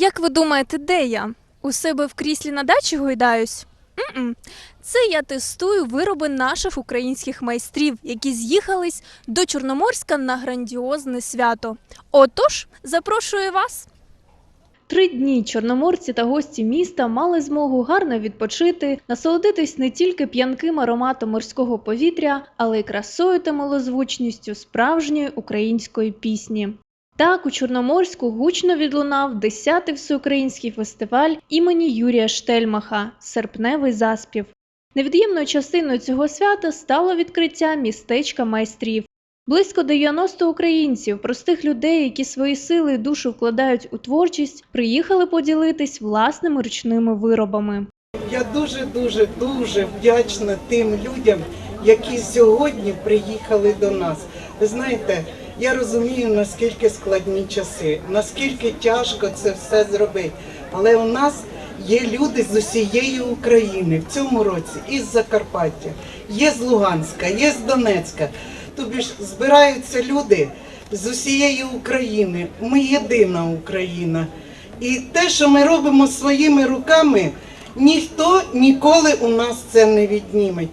Як ви думаєте, де я? У себе в кріслі на дачі гойдаюсь? М-м. Це я тестую вироби наших українських майстрів, які з'їхались до Чорноморська на грандіозне свято. Отож, запрошую вас. Три дні чорноморці та гості міста мали змогу гарно відпочити, насолодитись не тільки п'янким ароматом морського повітря, але й красою та милозвучністю справжньої української пісні. Так, у Чорноморську гучно відлунав 10-й всеукраїнський фестиваль імені Юрія Штельмаха Серпневий заспів. Невід'ємною частиною цього свята стало відкриття містечка майстрів. Близько 90 українців, простих людей, які свої сили і душу вкладають у творчість, приїхали поділитись власними ручними виробами. Я дуже, дуже, дуже вдячна тим людям, які сьогодні приїхали до нас. Ви знаєте, я розумію, наскільки складні часи, наскільки тяжко це все зробити. Але у нас є люди з усієї України в цьому році із Закарпаття, є з Луганська, є з Донецька. Тобі ж збираються люди з усієї України. Ми єдина Україна. І те, що ми робимо своїми руками, ніхто ніколи у нас це не відніме.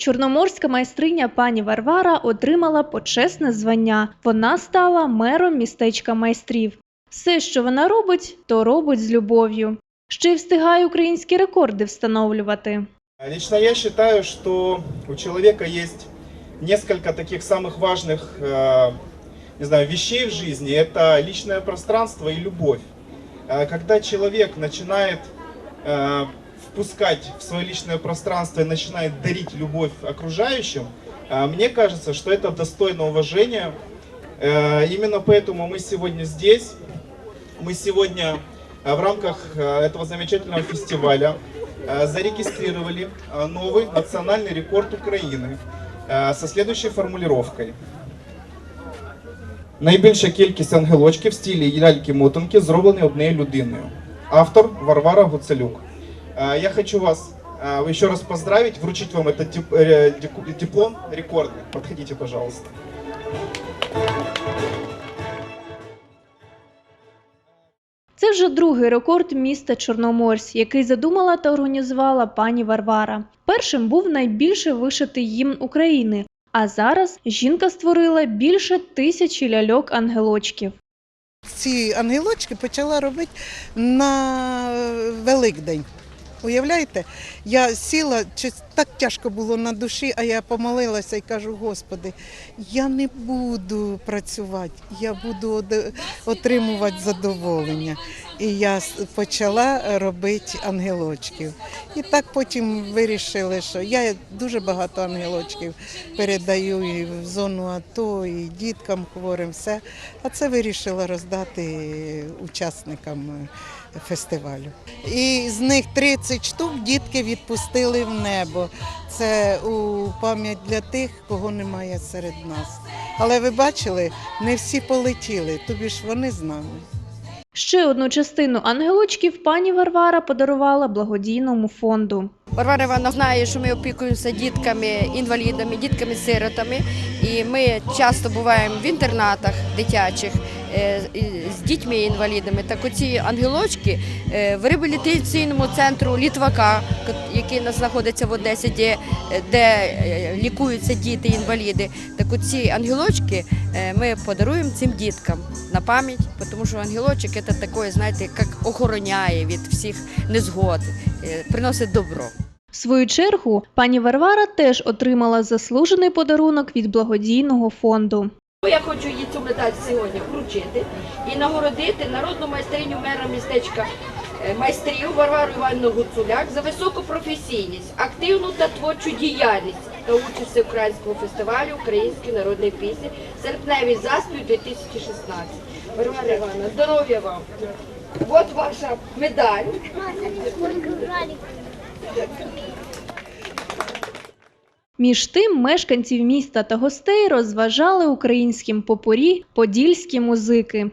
Чорноморська майстриня пані Варвара отримала почесне звання. Вона стала мером містечка майстрів. Все, що вона робить, то робить з любов'ю. Ще й встигає українські рекорди встановлювати. Лично я считаю, что у человека есть несколько таких самых важных, э, не знаю, вещей в жизни. Это личное пространство и любовь. Э, Когда человек начинает э, впускать в свое личное пространство и начинает дарить любовь окружающим, э, мне кажется, что это достойно уважения. Э, Именно поэтому мы сегодня здесь. Мы сегодня э, в рамках э, этого замечательного фестиваля э, зарегистрировали э, новый национальный рекорд Украины э, со следующей формулировкой. Найбільша кількість ангелочків в стилі ляльки-мотанки зроблені однією людиною. Автор Варвара Гуцелюк. Э, Я хочу вас э, еще раз поздравить, вручить вам этот дип- э, дику- диплом рекордный. Подходите, пожалуйста. Це вже другий рекорд міста Чорноморськ, який задумала та організувала пані Варвара. Першим був найбільше вишитий гімн України. А зараз жінка створила більше тисячі ляльок-ангелочків. Ці ангелочки почала робити на Великдень. Уявляєте, я сіла, чи так тяжко було на душі, а я помолилася і кажу, Господи, я не буду працювати, я буду отримувати задоволення. І я почала робити ангелочків. І так потім вирішили, що я дуже багато ангелочків передаю і в зону АТО, і діткам хворим, все. А це вирішила роздати учасникам фестивалю. І з них 30 штук дітки відпустили в небо. Це у пам'ять для тих, кого немає серед нас. Але ви бачили, не всі полетіли, тобі ж вони з нами. Ще одну частину ангелочків пані Варвара подарувала благодійному фонду. Варвара Івановна знає, що ми опікуємося дітками, інвалідами, дітками-сиротами. І ми часто буваємо в інтернатах дитячих з дітьми-інвалідами. Так оці ангелочки е, в реабілітаційному центру Літвака, який нас знаходиться в Одесі, де, де е, лікуються діти-інваліди. Так оці ангелочки е, ми подаруємо цим діткам на пам'ять, тому що ангелочок це таке, знаєте, як охороняє від всіх незгод, е, приносить добро. В свою чергу пані Варвара теж отримала заслужений подарунок від благодійного фонду. Я хочу їй цю медаль сьогодні вручити і нагородити народну майстриню мера містечка е, майстрів Варвару Івановну Гуцуляк за високу професійність, активну та творчу діяльність та участь українського фестивалю української народної пісні серпневий заспів 2016. Варвара Івановна, здоров'я вам! От ваша медаль. Між тим, мешканців міста та гостей розважали українським попорі подільські музики.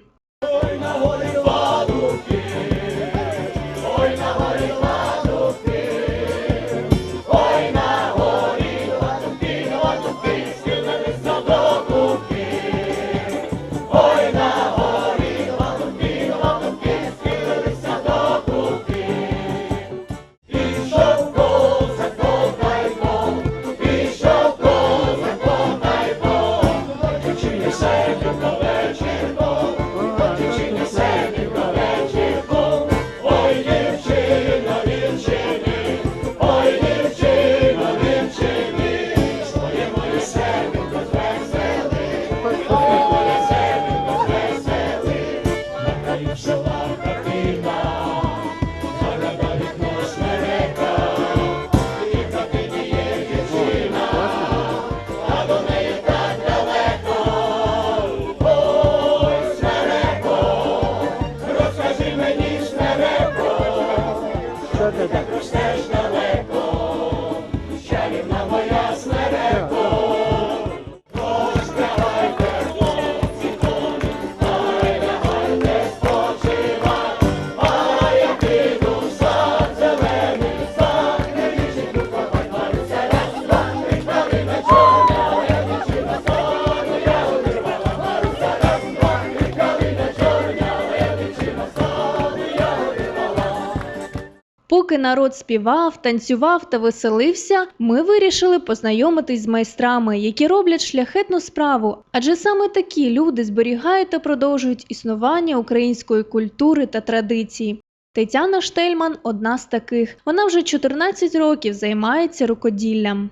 Поки народ співав, танцював та веселився, ми вирішили познайомитись з майстрами, які роблять шляхетну справу. Адже саме такі люди зберігають та продовжують існування української культури та традицій. Тетяна Штельман одна з таких. Вона вже 14 років займається рукоділлям.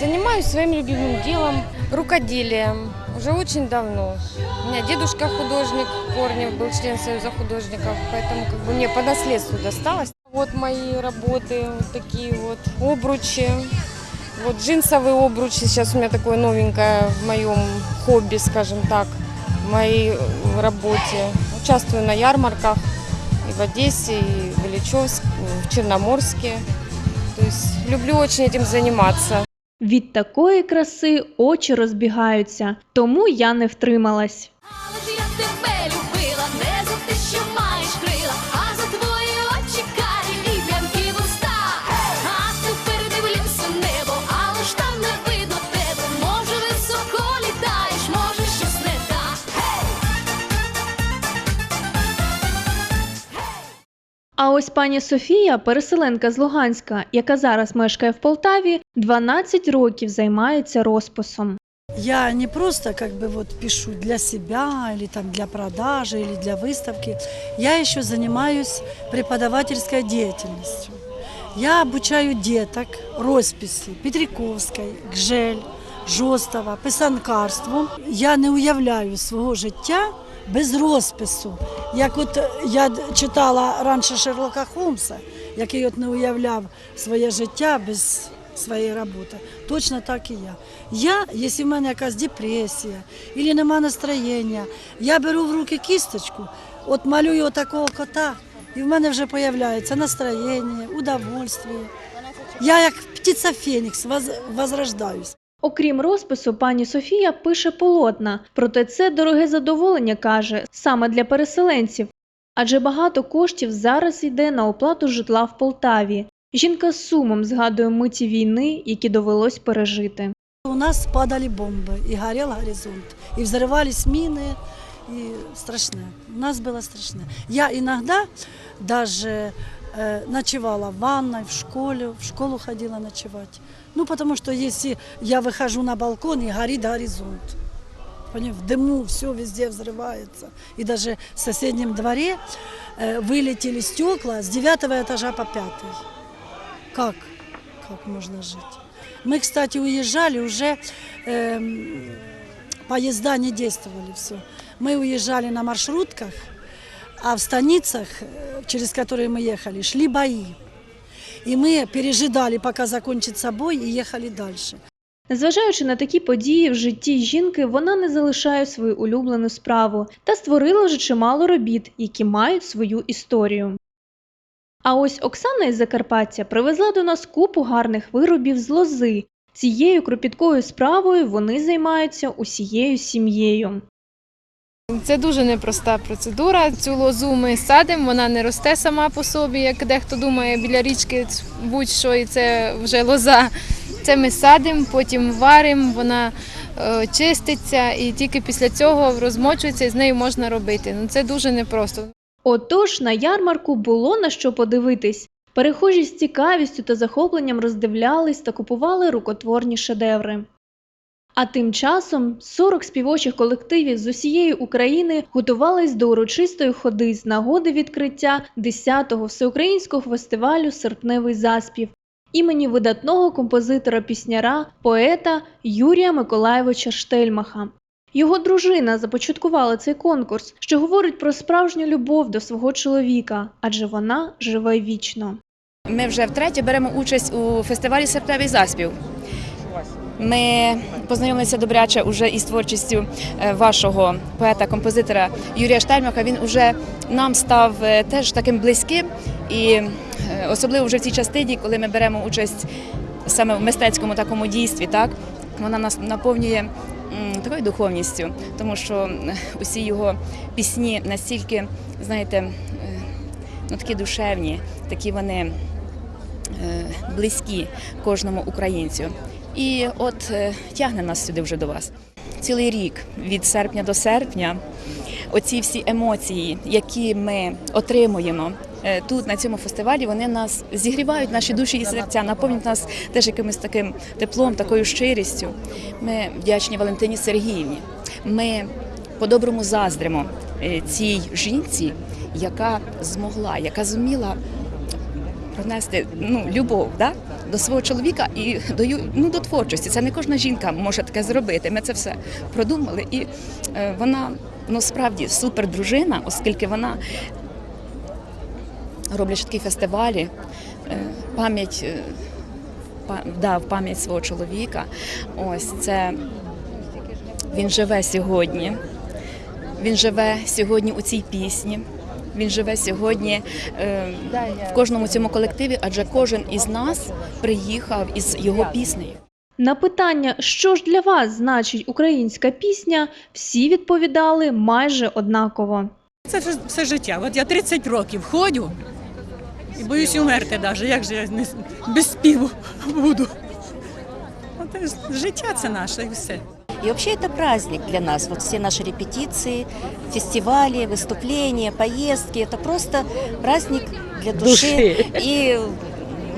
Занимаюсь своим любимым делом, рукоделием, уже очень давно. У меня дедушка художник, Корнев был член Союза художников, поэтому как бы мне по наследству досталось. Вот мои работы, вот такие вот обручи, вот джинсовые обручи, сейчас у меня такое новенькое в моем хобби, скажем так, в моей э, работе. Участвую на ярмарках и в Одессе, и в Ильичевске, в Черноморске. То есть люблю очень этим заниматься. Від такої краси очі розбігаються, тому я не втрималась. Але ж я тебе любила, Ось пані Софія, переселенка з Луганська, яка зараз мешкає в Полтаві, 12 років займається розписом. Я не просто как бы вот пишу для себя или там для продажи или для выставки. Я еще занимаюсь преподавательской деятельностью. Я обучаю деток росписи Петріковської, Гжель, Жостова, писанкарству. Я не уявляю свого життя без розпису. Як от я читала раніше Шерлока Холмса, який от не уявляв своє життя без своєї роботи. Точно так і я. Я, якщо в мене якась депресія, або нема настроєння, я беру в руки кісточку, от малюю такого кота, і в мене вже з'являється настроєння, удовольствие. Я як птиця Фенікс воз, возрождаюсь. Окрім розпису, пані Софія пише полотна, проте це дороге задоволення каже саме для переселенців. Адже багато коштів зараз йде на оплату житла в Полтаві. Жінка з сумом згадує миті війни, які довелось пережити. У нас падали бомбы, и горел горизонт, и взрывались мины, и страшно. У нас было страшно. Я иногда даже э, ночевала в ванной, в школе, в школу ходила ночевать. Ну, потому что если я выхожу на балкон, и горит горизонт. В дыму все везде взрывается. И даже в соседнем дворе э, вылетели стекла с девятого этажа по пятый. Как? Как можно жить? Мы, кстати, уезжали уже, эм, поезда не действовали все. Мы уезжали на маршрутках, а в станицах, э, через которые мы ехали, шли бои. И мы пережидали, пока закончится бой, и ехали дальше. Незважаючи на такі події в житті жінки, вона не залишає свою улюблену справу та створила вже чимало робіт, які мають свою історію. А ось Оксана із Закарпаття привезла до нас купу гарних виробів з лози. Цією кропіткою справою вони займаються усією сім'єю. Це дуже непроста процедура. Цю лозу ми садимо, вона не росте сама по собі, як дехто думає, біля річки будь-що і це вже лоза. Це ми садимо, потім варимо, вона е, чиститься і тільки після цього розмочується і з нею можна робити. Ну це дуже непросто. Отож, на ярмарку було на що подивитись. Перехожі з цікавістю та захопленням роздивлялись та купували рукотворні шедеври. А тим часом 40 співочих колективів з усієї України готувались до урочистої ходи з нагоди відкриття 10-го всеукраїнського фестивалю Серпневий заспів імені видатного композитора-пісняра, поета Юрія Миколаєвича Штельмаха. Його дружина започаткувала цей конкурс, що говорить про справжню любов до свого чоловіка, адже вона живе вічно. Ми вже втретє беремо участь у фестивалі Серпневий заспів. Ми познайомилися добряче уже із творчістю е, вашого поета-композитора Юрія Штельмаха. Він уже нам став е, теж таким близьким, і е, особливо вже в цій частині, коли ми беремо участь саме в мистецькому такому дійстві, так вона нас наповнює такою духовністю, тому що усі його пісні настільки, знаєте, ну такі душевні, такі вони близькі кожному українцю. І от е, тягне нас сюди вже до вас. Цілий рік від серпня до серпня. Оці всі емоції, які ми отримуємо е, тут на цьому фестивалі вони нас зігрівають наші душі і серця, наповнюють нас теж якимось таким теплом, такою щирістю. Ми вдячні Валентині Сергіївні. Ми по-доброму заздримо е, цій жінці, яка змогла, яка зуміла пронести ну, любов да? До свого чоловіка і до, ну, до творчості. Це не кожна жінка може таке зробити. Ми це все продумали. І е, вона ну, справді супер дружина, оскільки вона роблячи такі фестивалі, е, пам'ять. е, па- Да, в пам'ять свого чоловіка. Ось це він живе сьогодні. Він живе сьогодні у цій пісні. Він живе сьогодні е, в кожному цьому колективі, адже кожен із нас приїхав із його піснею. На питання, що ж для вас значить українська пісня, всі відповідали майже однаково. Це все, все життя. От я 30 років ходю і боюсь умерти навіть. Як же я не, без співу буду? От, і життя це наше і все. И вообще это праздник для нас. Вот все наши репетиции, фестивали, выступления, поездки. Это просто праздник для души. И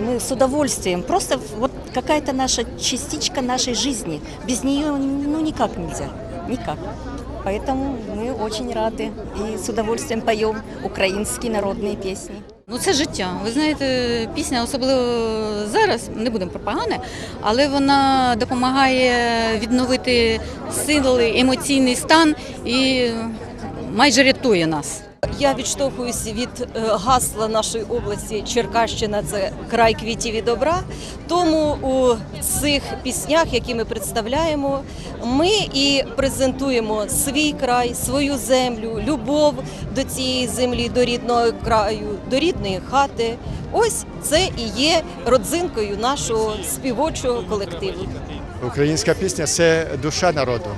мы с удовольствием. Просто вот какая-то наша частичка нашей жизни. Без нее ну никак нельзя. Никак. Поэтому мы очень рады и с удовольствием поем украинские народные песни. Ну це життя. Ви знаєте, пісня, особливо зараз, не будемо про погане, але вона допомагає відновити сили, емоційний стан і майже рятує нас. Я відштовхуюся від е, гасла нашої області Черкащина це край квітів і добра. Тому у цих піснях, які ми представляємо, ми і презентуємо свій край, свою землю, любов до цієї землі, до рідного краю, до рідної хати. Ось це і є родзинкою нашого співочого колективу. Українська пісня це душа народу.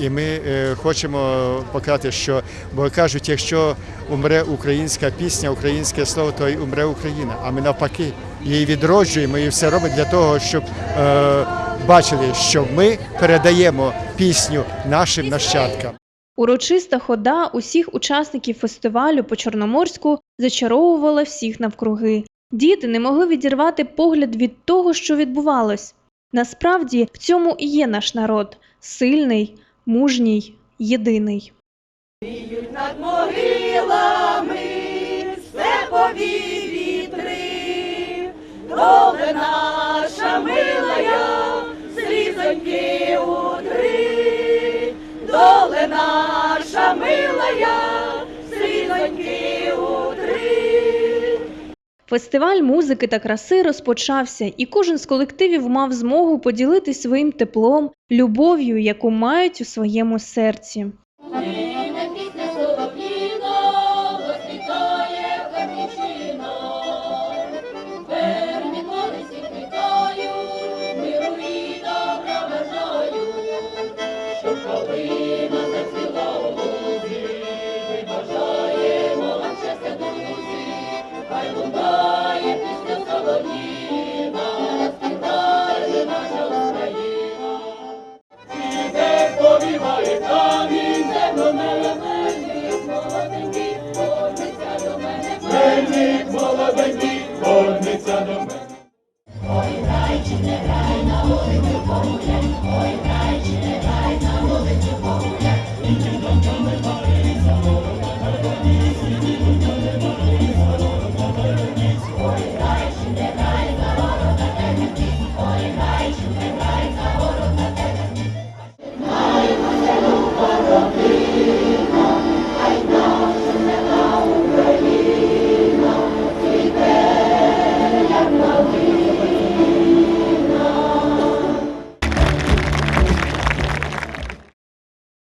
І ми е, хочемо показати, що бо кажуть, якщо умре українська пісня, українське слово, то й умре Україна. А ми навпаки її відроджуємо і все робимо для того, щоб е, бачили, що ми передаємо пісню нашим нащадкам. Урочиста хода усіх учасників фестивалю по Чорноморську зачаровувала всіх навкруги. Діти не могли відірвати погляд від того, що відбувалось. Насправді в цьому і є наш народ сильний, мужній, єдиний. Віють Над могилами степові вітри, доле наша милая, слізоньки утри, доле наша милая, слізоньки. Фестиваль музики та краси розпочався, і кожен з колективів мав змогу поділитись своїм теплом, любов'ю, яку мають у своєму серці.